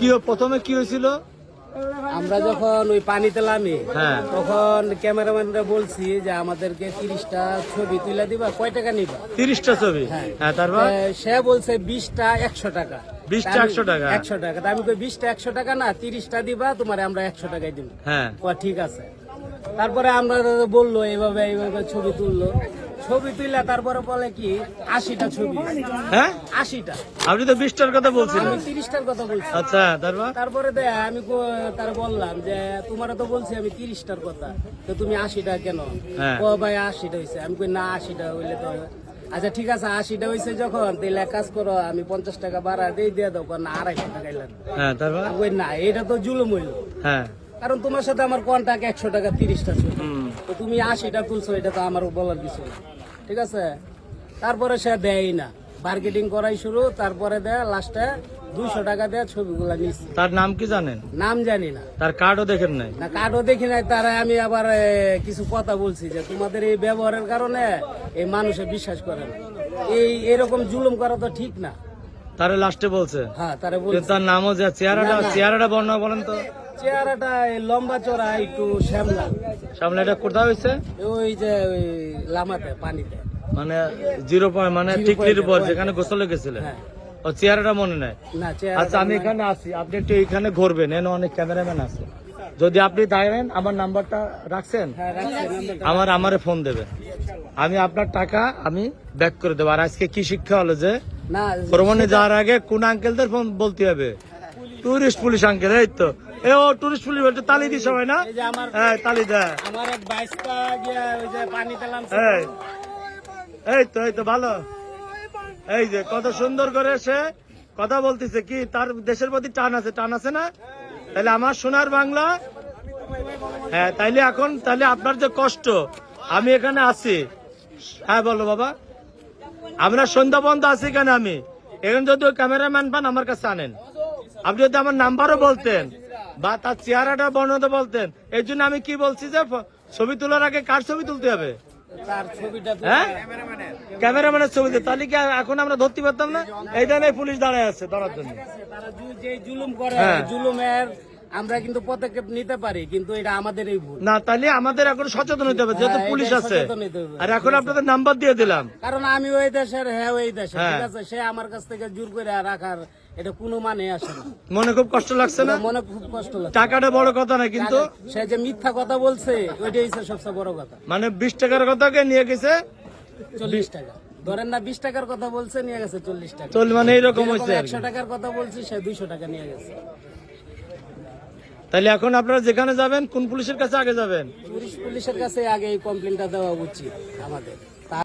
কি প্রথমে কি হয়েছিল? আমরা যখন ওই পানিতে নামি হ্যাঁ। তখন ক্যামেরাম্যানরা বলছি যে আমাদেরকে তিরিশটা ছবি তুলে দিবা কয় টাকা নিবা? তিরিশটা ছবি? হ্যাঁ। হ্যাঁ তারপর? সে বলছে বিশটা একশো টাকা। 20টা 100 টাকা? একশো টাকা। আমি কই বিশটা একশো টাকা না তিরিশটা দিবা তোমার আমরা একশো টাকায় দিব। হ্যাঁ। ঠিক আছে। তারপরে আমরা বলল এইভাবে এইভাবে ছবি তুললো। ছবি তুললে তারপরে বলে কি আশিটা ছবি। হ্যাঁ? আশিটা। আপনি তো বিশটার কথা বলছিলেন। আমি তিরিশটার কথা বলছি। আচ্ছা তারপর? তারপরে দে আমি তার বললাম যে তোমার তো বলছি আমি তিরিশটার কথা। তো তুমি আশিটা কেন? হ্যাঁ। ও ভাই আশিটা হয়েছে আমি কই না আশিটা হইলে তো আচ্ছা ঠিক আছে আশিটা হয়েছে যখন তাহলে এক কাজ করো আমি পঞ্চাশ টাকা বাড়া দিয়ে দিয়ে দাও কারণ আড়াইশো টাকা লাগবে। হ্যাঁ না এটা তো জুলুম হইল। হ্যাঁ। কারণ তোমার সাথে আমার কন্টাক্ট একশো টাকা তিরিশটা ছিল তো তুমি আশিটা তুলছো এটা তো আমার বলার কিছু না। ঠিক আছে? তারপরে সে দেয়ই না। মার্কেটিং করাই শুরু তারপরে দেয় লাস্টে দুইশো টাকা দেয় ছবিগুলা নিচ্ছি তার নাম কি জানেন? নাম জানি না। তার কার্ডও দেখেন নাই? না কার্ডও দেখি নাই তারা আমি আবার কিছু কথা বলছি যে তোমাদের এই ব্যবহারের কারণে এই মানুষে বিশ্বাস করে না। এই এরকম জুলুম করা তো ঠিক না। তারে লাস্টে বলছে? হ্যাঁ তারা বলছে। তার নামও যা চেহারাটা। চেহারাটা বর্ণনা বলেন তো। চেহারাটা লম্বা চড়া একটু শ্যামলা। এটা কোথাও হয়েছে ওই যে ওই লামাতে পানিতে। মানে জিরো পয়েন্ট মানে টিকলির উপর যেখানে গোসলে গেছিলেন হ্যাঁ। ও চেহারাটা মনে নাই? আচ্ছা আমি এখানে আছি আপনি একটু এখানে ঘুরবেন এনে অনেক ক্যামেরাম্যান আছে। যদি আপনি দাঁড়ান আমার নাম্বারটা রাখছেন? হ্যাঁ। আমার আমারে ফোন দেবেন। আমি আপনার টাকা আমি ব্যাক করে দেবো। আর আজকে কি শিক্ষা হলো যে ভ্রমণে যাওয়ার আগে কোন আঙ্কেলদের ফোন বলতে হবে? টুরিস্ট পুলিশ আঙ্কেল এই তো। এ ও টুরিস্ট পুলিশ বলতে তালি দি সবাই না? হ্যাঁ তালি দেয় আমার এক বাইশটা গিয়া ওই যে পানিতে নামছে এই তো এই তো ভালো। এই যে কত সুন্দর করে সে কথা বলতেছে কি তার দেশের প্রতি টান আছে টান আছে না? তাহলে আমার সোনার বাংলা হ্যাঁ তাইলে এখন তাহলে আপনার যে কষ্ট আমি এখানে আছি। হ্যাঁ বলো বাবা। আমরা সন্ধ্যা পর্যন্ত আছি এখানে আমি। এখন যদি ক্যামেরাম্যান পান আমার কাছে আনেন। আপনি যদি আমার নাম্বারও বলতেন। বা তার চেহারাটা বর্ণনা বলতেন। এই জন্য আমি কি বলছি যে ছবি তোলার আগে কার ছবি তুলতে হবে? হ্যাঁ? ক্যামেরাম্যানের। ছবিতে তাহলে কি এখন আমরা ধরতে পারতাম না? এই জন্য পুলিশ দাঁড়ায় আছে ধরার জন্য। জুলুম করে হ্যাঁ। জুলুমের আমরা কিন্তু পদক্ষেপ নিতে পারি কিন্তু এটা আমাদেরই ভুল। না তাহলে আমাদের এখন সচেতন হতে হবে যেহেতু হ্যাঁ, পুলিশ আছে। আর এখন আপনাদের নাম্বার দিয়ে দিলাম। কারণ আমি ওই দেশের হ্যাঁ ওই দেশের। ঠিক আছে সে আমার কাছ থেকে জোর করে রাখার এটা কোনো মানে আসে না। মনে খুব কষ্ট লাগছে না? মনে খুব কষ্ট লাগে টাকাটা বড় কথা না কিন্তু সে যে মিথ্যা কথা বলছে ওইটাই হচ্ছে সবচেয়ে বড় কথা। মানে বিশ টাকার কথাকে নিয়ে গেছে? চল্লিশ টাকা। ধরেন না বিশ টাকার কথা বলছে নিয়ে গেছে চল্লিশ টাকা। চল মানে এইরকম হয়েছে আর একশো টাকার কথা বলছি সে দুইশো টাকা নিয়ে গেছে। তাহলে এখন আপনারা যেখানে যাবেন কোন পুলিশের কাছে আগে যাবেন? পুলিশ পুলিশের কাছে আগে এই কমপ্লেনটা দেওয়া উচিত আমাদের।